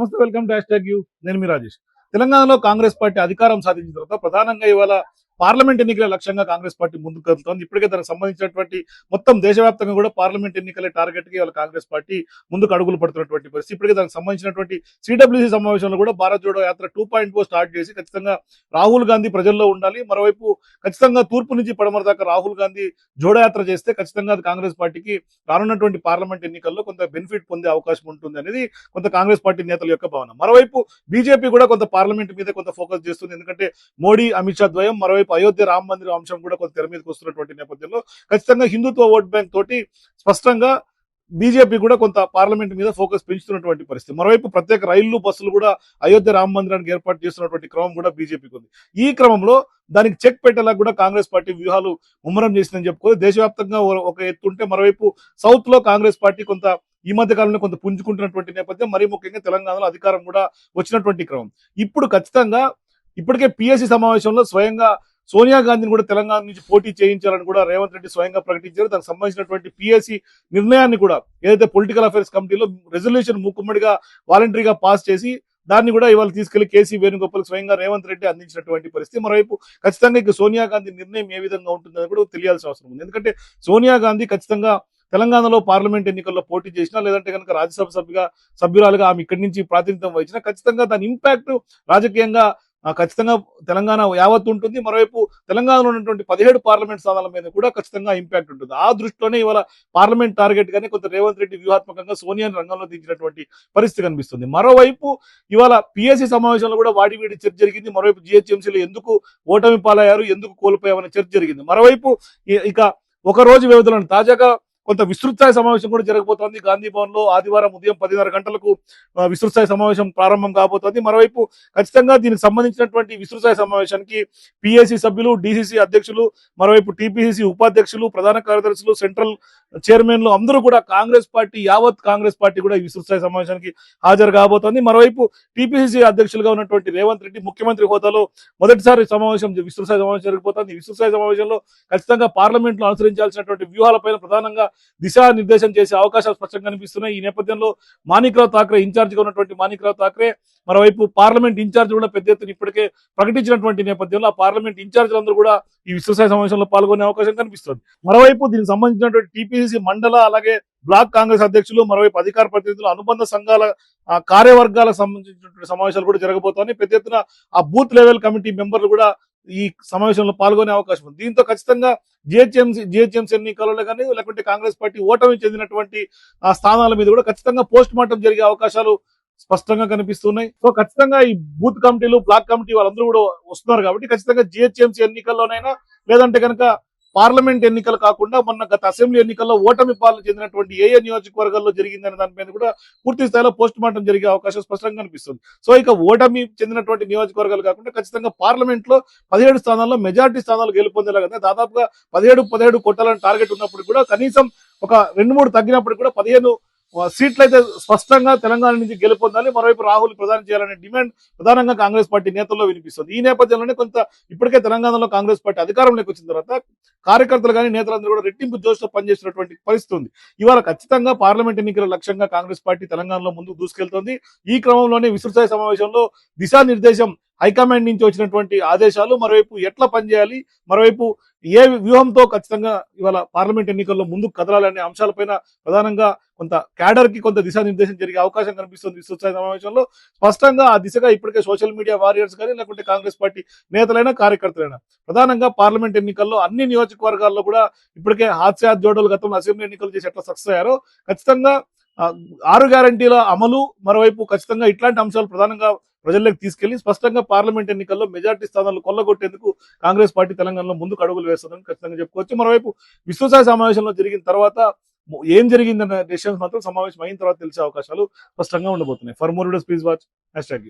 నమస్తే welcome to hashtag U. నేను మీ రాజేష్. తెలంగాణలో కాంగ్రెస్ పార్టీ అధికారం సాధించిన తర్వాత ప్రధానంగా ఇవాళ పార్లమెంట్ ఎన్నికల లక్ష్యంగా కాంగ్రెస్ పార్టీ ముందుకు వెళ్తోంది. ఇప్పటికే దానికి సంబంధించినటువంటి మొత్తం దేశవ్యాప్తంగా కూడా పార్లమెంట్ ఎన్నికల టార్గెట్కి ఇవాళ కాంగ్రెస్ పార్టీ ముందుకు అడుగులు పడుతున్నటువంటి పరిస్థితి. ఇప్పటికే దానికి సంబంధించినటువంటి సిడబ్ల్యూసీ సమావేశంలో కూడా Bharat Jodo Yatra two point start చేసి ఖచ్చితంగా రాహుల్ గాంధీ ప్రజల్లో ఉండాలి. మరోవైపు ఖచ్చితంగా తూర్పు నుంచి పడమర దాకా రాహుల్ గాంధీ జోడో యాత్ర చేస్తే ఖచ్చితంగా అది కాంగ్రెస్ పార్టీకి రానున్నటువంటి పార్లమెంట్ ఎన్నికల్లో కొంత బెనిఫిట్ పొందే అవకాశం ఉంటుంది అనేది కొంత కాంగ్రెస్ పార్టీ నేతల యొక్క భావన. మరోవైపు బీజేపీ కూడా కొంత పార్లమెంట్ మీద కొంత ఫోకస్ చేస్తుంది. ఎందుకంటే మోడీ అమిత్ షా ద్వయం మరోవైపు అయోధ్య రామ మందిరం అంశం కూడా కొంత తెర మీదకి వస్తున్నటువంటి నేపథ్యంలో ఖచ్చితంగా హిందుత్వ ఓట్ బ్యాంక్ తోటి స్పష్టంగా బీజేపీ కూడా కొంత పార్లమెంట్ మీద ఫోకస్ పెంచుతున్నటువంటి పరిస్థితి. మరోవైపు ప్రత్యేక రైళ్ళు బస్సులు కూడా అయోధ్య రామ మందిరానికి ఏర్పాటు చేస్తున్నటువంటి క్రమం కూడా బీజేపీకి ఉంది. ఈ క్రమంలో దానికి చెక్ పెట్టేలా కూడా కాంగ్రెస్ పార్టీ వ్యూహాలు ముమ్మరం చేసిందని చెప్పుకోవాలి. దేశవ్యాప్తంగా ఒక ఎత్తు ఉంటే మరోవైపు సౌత్లో కాంగ్రెస్ పార్టీ కొంత ఈ మధ్య కాలంలో కొంత పుంజుకుంటున్నటువంటి నేపథ్యం మరీ ముఖ్యంగా తెలంగాణలో అధికారం కూడా వచ్చినటువంటి క్రమం. ఇప్పుడు ఖచ్చితంగా ఇప్పటికే పిఎస్సి సమావేశంలో స్వయంగా సోనియా గాంధీని కూడా తెలంగాణ నుంచి పోటీ చేయించాలని కూడా రేవంత్ రెడ్డి స్వయంగా ప్రకటించారు. దానికి సంబంధించినటువంటి పిఎస్సి నిర్ణయాన్ని కూడా ఏదైతే పొలిటికల్ అఫైర్స్ కమిటీలో రెజల్యూషన్ మూకుమ్మడిగా వాలంటరీగా పాస్ చేసి దాన్ని కూడా ఇవాళ తీసుకెళ్ళి కేసీ వేణుగోపాల్ స్వయంగా రేవంత్ రెడ్డి అందించినటువంటి పరిస్థితి. మరోవైపు ఖచ్చితంగా ఇక సోనియా గాంధీ నిర్ణయం ఏ విధంగా ఉంటుందని కూడా తెలియాల్సిన అవసరం ఉంది. ఎందుకంటే సోనియా గాంధీ ఖచ్చితంగా తెలంగాణలో పార్లమెంట్ ఎన్నికల్లో పోటీ చేసినా లేదంటే కనుక రాజ్యసభ సభ్యుగా సభ్యురాలుగా ఆమె ఇక్కడి నుంచి ప్రాతినిధ్యం వహించినా ఖచ్చితంగా దాని ఇంపాక్ట్ రాజకీయంగా ఖచ్చితంగా తెలంగాణ యావత్ ఉంటుంది. మరోవైపు తెలంగాణలో ఉన్నటువంటి పదిహేడు పార్లమెంట్ స్థానాల మీద కూడా ఖచ్చితంగా ఇంపాక్ట్ ఉంటుంది. ఆ దృష్టిలోనే ఇవాళ పార్లమెంట్ టార్గెట్ గానే కొంత రేవంత్ రెడ్డి వ్యూహాత్మకంగా సోనియాని రంగంలో దించినటువంటి పరిస్థితి కనిపిస్తుంది. మరోవైపు ఇవాళ పిఎస్సి సమావేశంలో కూడా వాడి వీడి చర్చ జరిగింది. మరోవైపు జిహెచ్ఎంసీలో ఎందుకు ఓటమి పాలయ్యారు? ఎందుకు కోల్పోయామనే చర్చ జరిగింది. మరోవైపు ఇక ఒక రోజు వ్యవధిలో తాజాగా కొంత విస్తృతస్థాయి సమావేశం కూడా జరగబోతోంది. గాంధీ భవన్లో ఆదివారం ఉదయం పదిన్నర గంటలకు విస్తృతస్థాయి సమావేశం ప్రారంభం కాబోతోంది. మరోవైపు ఖచ్చితంగా దీనికి సంబంధించినటువంటి విస్తృతస్థాయి సమావేశానికి పిఏసి సభ్యులు డిసిసి అధ్యక్షులు మరోవైపు టిపిసిసి ఉపాధ్యక్షులు ప్రధాన కార్యదర్శులు సెంట్రల్ చైర్మన్లు అందరూ కూడా కాంగ్రెస్ పార్టీ యావత్ కాంగ్రెస్ పార్టీ కూడా ఈ విస్తృతస్థాయి సమావేశానికి హాజరు కాబోతోంది. మరోవైపు టిపిసిసి అధ్యక్షులుగా ఉన్నటువంటి రేవంత్ రెడ్డి ముఖ్యమంత్రి హోదాలో మొదటిసారి సమావేశం విస్తృతస్థాయి సమావేశం జరిగిపోతుంది ఈ విస్తృతస్థాయి సమావేశంలో ఖచ్చితంగా పార్లమెంట్లో అనుసరించాల్సినటువంటి వ్యూహాలపైన ప్రధానంగా దిశానిర్దేశం చేసే అవకాశాలు స్పష్టంగా కనిపిస్తున్నాయి. ఈ నేపథ్యంలో మాణిక్రావు ఠాక్రే ఇన్ఛార్జిగా ఉన్నటువంటి మాణిక్రావు ఠాక్రే మరోవైపు పార్లమెంట్ ఇన్ఛార్జ్ కూడా పెద్ద ఎత్తున ఇప్పటికే ప్రకటించినటువంటి నేపథ్యంలో ఆ పార్లమెంట్ ఇన్ఛార్జీలందరూ కూడా ఈ విశ్వసాయ సమావేశంలో పాల్గొనే అవకాశం కనిపిస్తుంది. మరోవైపు దీనికి సంబంధించినటువంటి టీపీసీసీ మండల అలాగే బ్లాక్ కాంగ్రెస్ అధ్యక్షులు మరోవైపు అధికార ప్రతినిధులు అనుబంధ సంఘాల కార్యవర్గాలకు సంబంధించినటువంటి సమావేశాలు కూడా జరగబోతాయని పెద్ద ఎత్తున ఆ బూత్ లెవెల్ కమిటీ మెంబర్లు కూడా ఈ సమావేశంలో పాల్గొనే అవకాశం ఉంది. దీంతో ఖచ్చితంగా జిహెచ్ఎంసీ జిహెచ్ఎంసీ ఎన్నికలలో కానీ లేకుంటే కాంగ్రెస్ పార్టీ ఓటమి చెందినటువంటి ఆ స్థానాల మీద కూడా ఖచ్చితంగా పోస్ట్ మార్టం జరిగే అవకాశాలు స్పష్టంగా కనిపిస్తున్నాయి. సో ఖచ్చితంగా ఈ బూత్ కమిటీలు బ్లాక్ కమిటీ వాళ్ళందరూ కూడా వస్తున్నారు కాబట్టి ఖచ్చితంగా జిహెచ్ఎంసీ ఎన్నికల్లోనైనా లేదంటే కనుక పార్లమెంట్ ఎన్నికలు కాకుండా మొన్న గత అసెంబ్లీ ఎన్నికల్లో ఓటమి పాలన చెందినటువంటి ఏ ఏ నియోజకవర్గాల్లో జరిగిందనే దాని మీద కూడా పూర్తి స్థాయిలో పోస్ట్ మార్టం జరిగే అవకాశం స్పష్టంగా కనిపిస్తుంది సో ఇక ఓటమి చెందినటువంటి నియోజకవర్గాలు కాకుండా ఖచ్చితంగా పార్లమెంట్లో పదిహేడు స్థానాల్లో మెజార్టీ స్థానాలు గెలుపొందేలాగా దాదాపుగా పదిహేడు పదిహేడు కొట్టాలని టార్గెట్ ఉన్నప్పుడు కూడా కనీసం ఒక రెండు మూడు తగ్గినప్పుడు కూడా పదిహేను సీట్లు అయితే స్పష్టంగా తెలంగాణ నుంచి గెలుపొందాలి. మరోవైపు రాహుల్ ప్రధానం చేయాలనే డిమాండ్ ప్రధానంగా కాంగ్రెస్ పార్టీ నేతల్లో వినిపిస్తుంది. ఈ నేపథ్యంలోనే కొంత ఇప్పటికే తెలంగాణలో కాంగ్రెస్ పార్టీ అధికారంలోకి వచ్చిన తర్వాత కార్యకర్తలు కానీ నేతలందరూ కూడా రెట్టింపు జోష్తో పనిచేసినటువంటి పరిస్థితి ఉంది. ఇవాళ ఖచ్చితంగా పార్లమెంట్ ఎన్నికల లక్ష్యంగా కాంగ్రెస్ పార్టీ తెలంగాణలో ముందుకు దూసుకెళ్తోంది. ఈ క్రమంలోనే విస్తృత సమావేశంలో దిశానిర్దేశం హైకమాండ్ నుంచి వచ్చినటువంటి ఆదేశాలు మరోవైపు ఎట్లా పనిచేయాలి మరోవైపు ఏ వ్యూహంతో ఖచ్చితంగా ఇవాళ పార్లమెంట్ ఎన్నికల్లో ముందుకు కదలాలనే అంశాలపైన ప్రధానంగా కొంత క్యాడర్కి కొంత దిశానిర్దేశం జరిగే అవకాశం కనిపిస్తుంది విస్తృతస్థాయి సమావేశంలో. స్పష్టంగా ఆ దిశగా ఇప్పటికే సోషల్ మీడియా వారియర్స్ కానీ లేకుంటే కాంగ్రెస్ పార్టీ నేతలైనా కార్యకర్తలైనా ప్రధానంగా పార్లమెంట్ ఎన్నికల్లో అన్ని నియోజకవర్గాల్లో కూడా ఇప్పటికే హాస్య జోడలు గతంలో అసెంబ్లీ ఎన్నికలు చేసి ఎట్లా సక్సెస్ అయ్యారో ఖచ్చితంగా ఆరు గ్యారంటీల అమలు మరోవైపు ఖచ్చితంగా ఇట్లాంటి అంశాలు ప్రధానంగా ప్రజల్లోకి తీసుకెళ్ళి స్పష్టంగా పార్లమెంట్ ఎన్నికల్లో మెజార్టీ స్థానాలు కొల్లగొట్టేందుకు కాంగ్రెస్ పార్టీ తెలంగాణలో ముందు అడుగులు వేస్తుందని ఖచ్చితంగా చెప్పుకోవచ్చు. మరోవైపు విశ్వసాయ సమావేశంలో జరిగిన తర్వాత ఏం జరిగిందన్న డెసిషన్స్ మాత్రం సమావేశం అయిన తర్వాత తెలిసే అవకాశాలు స్పష్టంగా ఉండబోతున్నాయి. For more videos please watch hashtag